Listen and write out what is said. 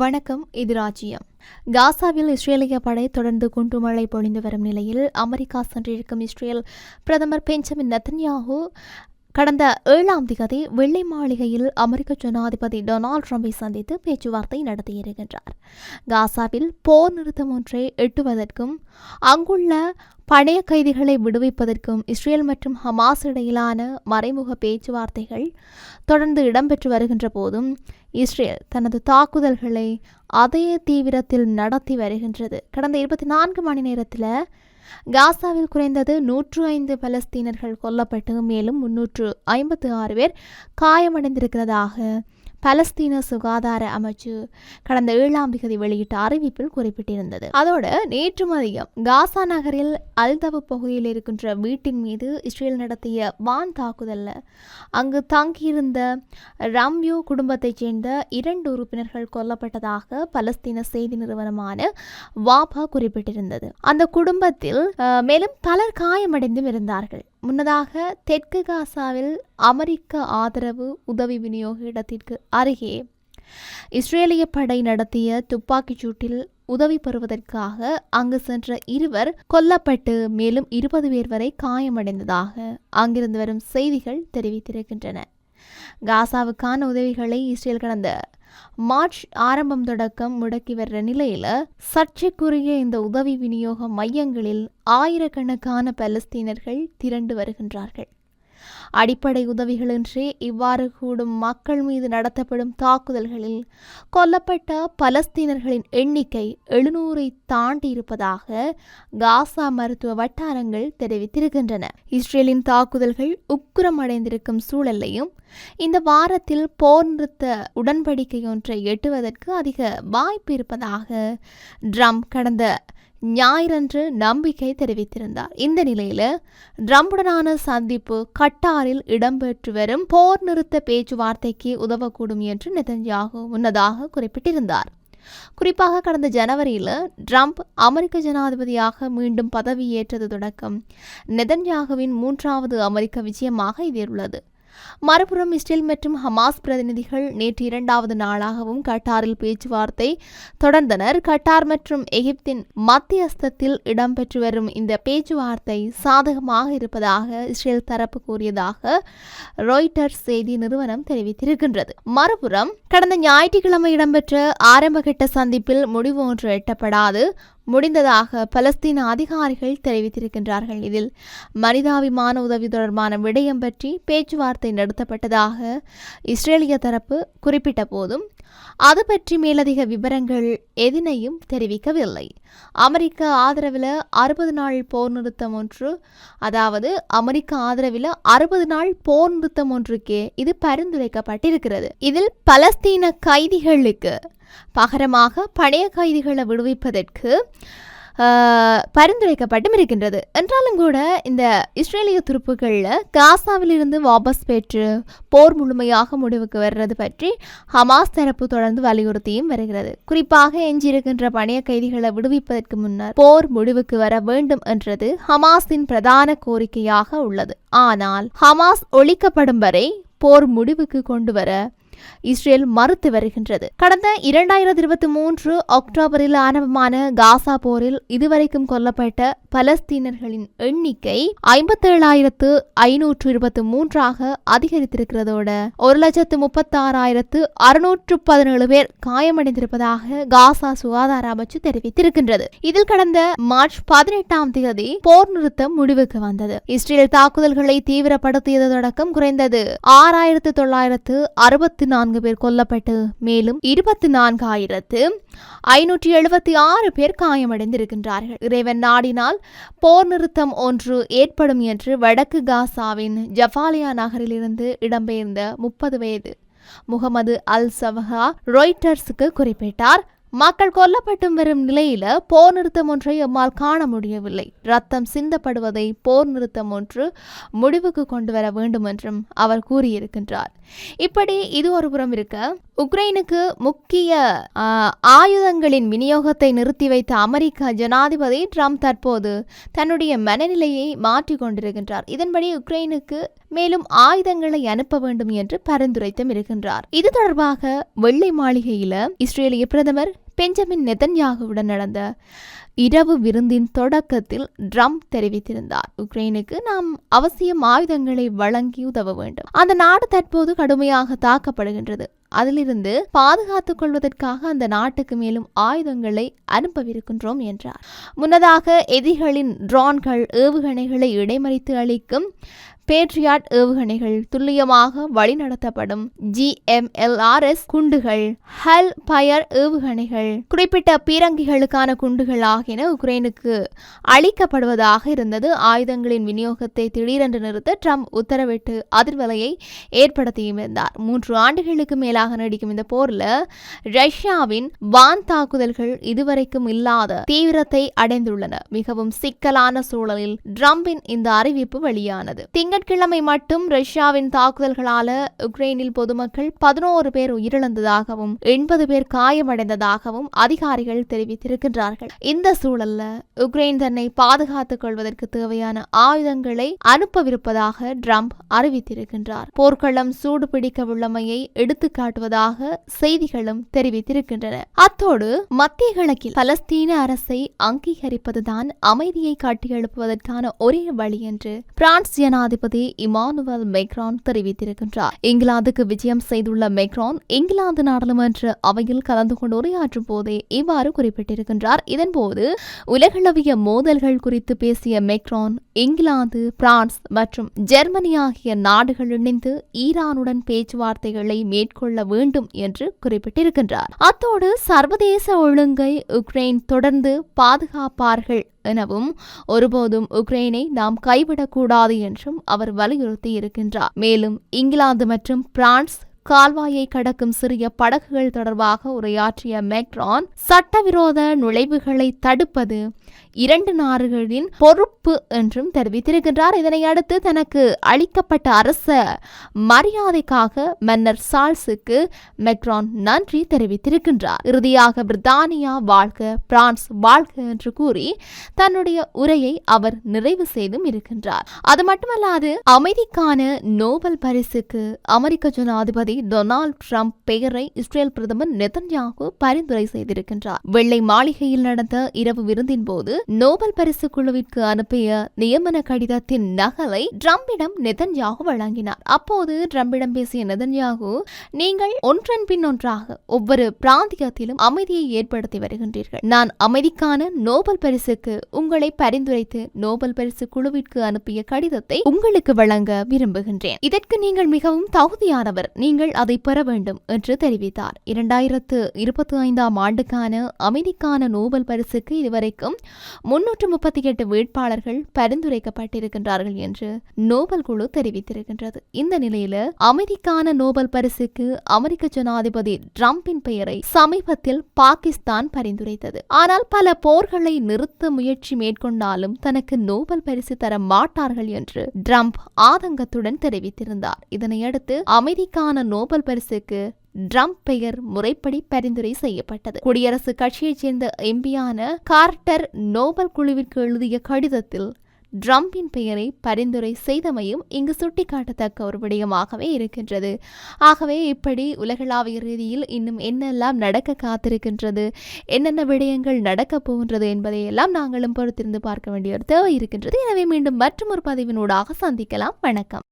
வணக்கம் இது ராஜ்யம். காசாவில் இஸ்ரேலிய படை தொடர்ந்து குண்டுமழை பொழிந்து வரும் நிலையில் அமெரிக்கா சென்றிருக்கும் இஸ்ரேல் பிரதமர் பெஞ்சமின் நத்தன்யாஹூ கடந்த ஏழாம் திகதி வெள்ளை மாளிகையில் அமெரிக்க ஜனாதிபதி டொனால்ட் ட்ரம்பை சந்தித்து பேச்சுவார்த்தை நடத்தியிருக்கின்றார் காசாவில் போர் நிறுத்தம் ஒன்றை எட்டுவதற்கும் அங்குள்ள பழைய கைதிகளை விடுவிப்பதற்கும் இஸ்ரேல் மற்றும் ஹமாஸ் இடையிலான மறைமுக பேச்சுவார்த்தைகள் தொடர்ந்து இடம்பெற்று வருகின்ற போதும் இஸ்ரேல் தனது தாக்குதல்களை அதே தீவிரத்தில் நடத்தி வருகின்றது. கடந்த இருபத்தி நான்கு மணி நேரத்தில் காசாவில் குறைந்தது நூற்று ஐந்து பலஸ்தீனர்கள் கொல்லப்பட்டு மேலும் முன்னூற்று ஐம்பத்து ஆறு பேர் காயமடைந்திருக்கிறதாக பலஸ்தீன சுகாதார அமைச்சு கடந்த ஏழாம் திகதி வெளியிட்ட அறிவிப்பில் குறிப்பிட்டிருந்தது. அதோடு நேற்று மதியம் காசா நகரில் அல்தவு பகுதியில் இருக்கின்ற வீட்டின் மீது இஸ்ரேல் நடத்திய வான் தாக்குதலில் அங்கு தங்கியிருந்த ரம்யூ குடும்பத்தைச் சேர்ந்த இரண்டு உறுப்பினர்கள் கொல்லப்பட்டதாக பலஸ்தீன செய்தி நிறுவனமான வாபா குறிப்பிட்டிருந்தது. அந்த குடும்பத்தில் மேலும் பலர் காயமடைந்தும் இருந்தார்கள். முன்னதாக தெற்கு காசாவில் அமெரிக்க ஆதரவு உதவி விநியோக இடத்திற்கு அருகே இஸ்ரேலிய படை நடத்திய துப்பாக்கிச் சூட்டில் உதவி பெறுவதற்காக அங்கு சென்ற இருவர் கொல்லப்பட்டு மேலும் இருபது பேர் வரை காயமடைந்ததாக அங்கிருந்து வரும் செய்திகள் தெரிவித்திருக்கின்றன. காசாவுக்கான உதவிகளை இஸ்ரேல் கடந்த மார்ச் ஆரம்பம் தொடக்கம் முடக்கி வர்ற நிலையில சர்ச்சைக்குரிய இந்த உதவி விநியோக மையங்களில் ஆயிரக்கணக்கான பலஸ்தீனர்கள் திரண்டு வருகின்றார்கள். அடிப்படை உதவிகளின்றி இவ்வாறு கூடும் மக்கள் மீது நடத்தப்படும் தாக்குதல்களில் கொல்லப்பட்ட பலஸ்தீனர்களின் எண்ணிக்கை எழுநூறை தாண்டி இருப்பதாக காசா மருத்துவ வட்டாரங்கள் தெரிவித்திருக்கின்றன. இஸ்ரேலின் தாக்குதல்கள் உக்கிரமடைந்திருக்கும் சூழலையும் இந்த வாரத்தில் போர் நிறுத்த உடன்படிக்கை ஒன்றை எட்டுவதற்கு அதிக வாய்ப்பு இருப்பதாக ட்ரம்ப் கடந்த ஞாயிறன்று நம்பிக்கை தெரிவித்திருந்தார். இந்த நிலையில ட்ரம்புடனான சந்திப்பு கட்டாரில் இடம்பெற்று வரும். போர் நிறுத்த பேச்சுவார்த்தைக்கு உதவக்கூடும் என்று நெதன்யாகு முன்னதாக குறிப்பிட்டிருந்தார். குறிப்பாக கடந்த ஜனவரியில் ட்ரம்ப் அமெரிக்க ஜனாதிபதியாக மீண்டும் பதவியேற்றது தொடக்கம். நெதன்யாகுவின் மூன்றாவது அமெரிக்க விஜயமாக இது உள்ளது. மறுபுறம் இஸ்ரேல் மற்றும் ஹமாஸ் பிரதிநிதிகள் நேற்று இரண்டாவது நாளாகவும் கட்டாரில் பேச்சுவார்த்தை தொடர்ந்தனர். கட்டார் மற்றும் எகிப்தின் மத்தியஸ்தத்தில் இடம்பெற்று வரும் இந்த பேச்சுவார்த்தை சாதகமாக இருப்பதாக இஸ்ரேல் தரப்பு கூறியதாக ராய்ட்டர்ஸ் செய்தி நிறுவனம் தெரிவித்திருக்கின்றது. மறுபுறம் கடந்த ஞாயிற்றுக்கிழமை இடம்பெற்ற ஆரம்பகட்ட சந்திப்பில் முடிவு ஒன்று எட்டப்படாது. முடிந்ததாக பலஸ்தீன அதிகாரிகள் தெரிவித்திருக்கின்றார்கள். இதில் மனிதாபிமான உதவி தொடர்பான விடயம் பற்றி பேச்சுவார்த்தை நடத்தப்பட்டதாக இஸ்ரேலிய தரப்பு குறிப்பிட்ட போதும் அது பற்றி மேலதிக விவரங்கள் எதனையும் தெரிவிக்கவில்லை. அமெரிக்க ஆதரவில் அறுபது நாள் போர் நிறுத்தம் ஒன்று அதாவது அமெரிக்க ஆதரவில் அறுபது நாள் போர் நிறுத்தம் ஒன்றுக்கே இது பரிந்துரைக்கப்பட்டிருக்கிறது. இதில் பலஸ்தீன கைதிகளுக்கு பகரமாக பழைய கைதிகளை விடுவிப்பதற்கு பரிந்துரைக்கப்பட்டும் இருக்கின்றது. என்றாலும் கூட இந்த இஸ்ரேலிய துருப்புகளில் காசாவிலிருந்து வாபஸ் பெற்று போர் முழுமையாக முடிவுக்கு வர்றது பற்றி ஹமாஸ் தரப்பு தொடர்ந்து வலியுறுத்தியும் வருகிறது. குறிப்பாக எஞ்சியிருக்கின்ற பணைய கைதிகளை விடுவிப்பதற்கு முன்னர் போர் முடிவுக்கு வர வேண்டும் என்றது ஹமாஸின் பிரதான கோரிக்கையாக உள்ளது. ஆனால் ஹமாஸ் ஒழிக்கப்படும் வரை போர் முடிவுக்கு கொண்டு வர இஸ்ரேல் மறுத்து வருகின்றது. கடந்த இரண்டாயிரத்தி இருபத்தி மூன்று அக்டோபரில் ஆரம்பமான காசா போரில் இதுவரைக்கும் கொல்லப்பட்ட பலஸ்தீனர்களின் எண்ணிக்கை ஐம்பத்தேழாயிரத்து ஐநூற்று இருபத்தி மூன்றாக அதிகரித்திருக்கிறதோடு ஒரு லட்சத்து முப்பத்தாறாயிரத்து அறுநூற்று பதினேழு பேர் காயமடைந்திருப்பதாக காசா சுகாதார அமைச்சு தெரிவித்திருக்கின்றது. இதில் கடந்த மார்ச் பதினெட்டாம் தேதி போர் நிறுத்தம் முடிவுக்கு வந்தது. இஸ்ரேல் தாக்குதல்களை தீவிரப்படுத்தியது தொடக்கம் குறைந்தது ஆறாயிரத்து தொள்ளாயிரத்து அறுபத்தி நான்கு பேர் கொல்லப்பட்டு மேலும் இருபத்தி நான்காயிரத்து ஐநூற்றி எழுபத்தி ஆறு பேர் காயமடைந்திருக்கின்றார்கள். இறைவன் நாடினால் போர் நிறுத்தம் ஒன்று ஏற்படும் என்று வடக்கு காசாவின் ஜஃபாலியா நகரிலிருந்து இடம்பெயர்ந்த முப்பது வயது முகமது அல் சவஹா ரொய்டர்ஸுக்கு குறிப்பிட்டார். மக்கள் கொல்லப்பட்டும் வரும் நிலையில போர் நிறுத்தம் ஒன்றை எம்மால் காண முடியவில்லை. ரத்தம் சிந்தப்படுவதை போர் நிறுத்தம் ஒன்று முடிவுக்கு கொண்டு வர வேண்டும் என்றும் அவர் கூறியிருக்கின்றார். இப்படி இது ஒரு புறம் இருக்க உக்ரைனுக்கு முக்கிய ஆயுதங்களின் விநியோகத்தை நிறுத்தி வைத்த அமெரிக்க ஜனாதிபதி ட்ரம்ப் தற்போது தன்னுடைய மனநிலையை மாற்றிக் கொண்டிருக்கின்றார் இதன்படி உக்ரைனுக்கு மேலும் ஆயுதங்களை அனுப்ப வேண்டும் என்று பரிந்துரைத்தும் இருக்கின்றார் இது தொடர்பாக வெள்ளை மாளிகையில இஸ்ரேலிய பிரதமர் பெஞ்சமின் நெதன்யாகுவுடன் நடந்த இரவு விருந்தின் தொடக்கத்தில் ட்ரம்ப் தெரிவித்திருந்தார். உக்ரைனுக்கு நாம் அவசியம் ஆயுதங்களை வழங்கி உதவ வேண்டும். அந்த நாடு தற்போது கடுமையாக தாக்கப்படுகின்றது. அதிலிருந்து பாதுகாத்துக் கொள்வதற்காக அந்த நாட்டுக்கு மேலும் ஆயுதங்களை அனுப்பவிருக்கின்றோம் என்றார். முன்னதாக எதிரிகளின் ட்ரோன்கள் ஏவுகணைகளை இடைமறித்து அளிக்கும் பேட்ரியாட் ஏவுகணைகள் துல்லியமாக வழிநடத்தப்படும் ஜிஎம்எல்ஆர்எஸ் குண்டுகள் ஹல் பயர் ஏவுகணைகள் குறிப்பிட்ட பீரங்கிகளுக்கான குண்டுகள் ஆகியன உக்ரைனுக்கு அளிக்கப்படுவதாக இருந்தது. ஆயுதங்களின் விநியோகத்தை திடீரென்று நிறுத்த ட்ரம்ப் உத்தரவிட்டு அதிர்வலையை ஏற்படுத்தியிருந்தார் மூன்று ஆண்டுகளுக்கு மேலாக நீடிக்கும் இந்த போர்ல ரஷ்யாவின் வான் தாக்குதல்கள் இதுவரைக்கும் இல்லாத தீவிரத்தை அடைந்துள்ளன. மிகவும் சிக்கலான சூழலில் ட்ரம்பின் இந்த அறிவிப்பு வெளியானது. திங்கட்கிழமை மட்டும் ரஷ்யாவின் தாக்குதல்களால உக்ரைனில் பொதுமக்கள் பதினோரு பேர் உயிரிழந்ததாகவும் எண்பது பேர் காயமடைந்ததாகவும் அதிகாரிகள் தெரிவித்திருக்கின்றார்கள். இந்த சூழல்ல உக்ரைன் தன்னை பாதுகாத்துக் கொள்வதற்கு தேவையான ஆயுதங்களை அனுப்பவிருப்பதாக ட்ரம்ப் அறிவித்திருக்கின்றார். போர்க்களம் சூடு பிடிக்க உள்ளமையை எடுத்துக்காட்டுவதாக செய்திகளும் தெரிவித்திருக்கின்றன. அத்தோடு மத்திய கிழக்கில் பலஸ்தீன அரசை அங்கீகரிப்பதுதான் அமைதியை காட்டியெழுப்புவதற்கான ஒரே வழி என்று பிரான்ஸ் ஜனாதிபதி இமானுவல் மெக்ரான் தெரிவித்திருக்கின்றார். இங்கிலாந்துக்கு விஜயம் செய்துள்ள மெக்ரான் இங்கிலாந்து நாடாளுமன்ற அவையில் கலந்து கொண்டு உரையாற்றும் போதே இவ்வாறு குறிப்பிட்டிருக்கின்றார். இதன்போது உலகளவிய மோதல்கள் குறித்து பேசிய மெக்ரான் இங்கிலாந்து பிரான்ஸ் மற்றும் ஜெர்மனி ஆகிய நாடுகள் இணைந்து ஈரானுடன் பேச்சுவார்த்தைகளை மேற்கொள்ள வேண்டும் என்று குறிப்பிட்டிருக்கின்றார். அத்தோடு சர்வதேச ஒழுங்கை உக்ரைன் தொடர்ந்து பாதுகாப்பார்கள் எனவும் ஒருபோதும் உக்ரைனை நாம் கைவிடக்கூடாது என்றும் அவர் வலியுறுத்தி இருக்கின்றார் மேலும் இங்கிலாந்து மற்றும் பிரான்ஸ் கால்வாயை கடக்கும் சிறிய படகுகள் தொடர்பாக உரையாற்றிய மேக்ரான் சட்டவிரோத நுழைவுகளை தடுப்பது இரண்டு நாடுகளின் பொறுப்பு என்றும் தெரிவித்திருக்கின்றார். இதனை அடுத்து தனக்கு அளிக்கப்பட்ட அரச மரியாதைக்காக மன்னர் சார்ல்ஸுக்கு மெக்ரான் நன்றி தெரிவித்திருக்கின்றார். இறுதியாக பிரித்தானியா வாழ்க பிரான்ஸ் வாழ்க என்று கூறி தன்னுடைய உரையை அவர் நிறைவு செய்தும் இருக்கின்றார். அது மட்டுமல்லாது அமைதிக்கான நோபல் பரிசுக்கு அமெரிக்க ஜனாதிபதி டொனால்டு ட்ரம்ப் பெயரை இஸ்ரேல் பிரதமர் நெதன்யாகு பரிந்துரை செய்திருக்கின்றார். வெள்ளை மாளிகையில் நடந்த இரவு விருந்தின் போது நோபல் பரிசு குழுவிற்கு அனுப்பிய நியமன கடிதத்தின் நகலை டிரம்பிடம் நெதன்யாகு வழங்கினார். அப்போது டிரம்பிடம் பேசிய நெதன்யாகு நீங்கள் ஒன்றன் பின் ஒன்றாக ஒவ்வொரு பிராந்தியத்திலும் அமைதியை ஏற்படுத்தி வருகின்றீர்கள். நான் அமைதிக்கான நோபல் பரிசுக்கு உங்களை பரிந்துரைத்து நோபல் பரிசு குழுவிற்கு அனுப்பிய கடிதத்தை உங்களுக்கு வழங்க விரும்புகின்றேன். இதற்கு நீங்கள் மிகவும் தகுதியானவர். நீங்கள் அதை பெற வேண்டும் என்று தெரிவித்தார். இரண்டாயிரத்து இருபத்தி ஐந்தாம் ஆண்டுக்கான அமைதிக்கான நோபல் பரிசுக்கு இதுவரைக்கும் முன்னூற்று முப்பத்தி எட்டு வேட்பாளர்கள் பரிந்துரைக்கப்பட்டிருக்கின்றார்கள் என்று நோபல் குழு தெரிவித்திருக்கின்றது. இந்த நிலையில அமைதிக்கான நோபல் பரிசுக்கு அமெரிக்க ஜனாதிபதி டிரம்பின் பெயரை சமீபத்தில் பாகிஸ்தான் பரிந்துரைத்தது. ஆனால் பல போர்களை நிறுத்த முயற்சி மேற்கொண்டாலும் தனக்கு நோபல் பரிசு தர மாட்டார்கள் என்று ட்ரம்ப் ஆதங்கத்துடன் தெரிவித்திருந்தார். இதனையடுத்து அமைதிக்கான நோபல் பரிசுக்கு ட்ரம்ப் பெயர் முறைப்படி பரிந்துரை செய்யப்பட்டது. குடியரசுக் கட்சியைச் சேர்ந்த எம்பியான கார்ட்டர் நோபல் குழுவிற்கு எழுதிய கடிதத்தில் ட்ரம்பின் பெயரை பரிந்துரை செய்தமையும் இங்கு சுட்டிக்காட்டத்தக்க ஒரு விடயமாகவே இருக்கின்றது. ஆகவே இப்படி உலகளாவிய ரீதியில் இன்னும் என்னெல்லாம் நடக்க காத்திருக்கின்றது என்னென்ன விடயங்கள் நடக்கப் போகின்றது என்பதையெல்லாம் நாங்களும் பொறுத்திருந்து பார்க்க வேண்டிய ஒரு தேவை இருக்கின்றது. எனவே மீண்டும் மற்றும் ஒரு பதிவினூடாக சந்திக்கலாம். வணக்கம்.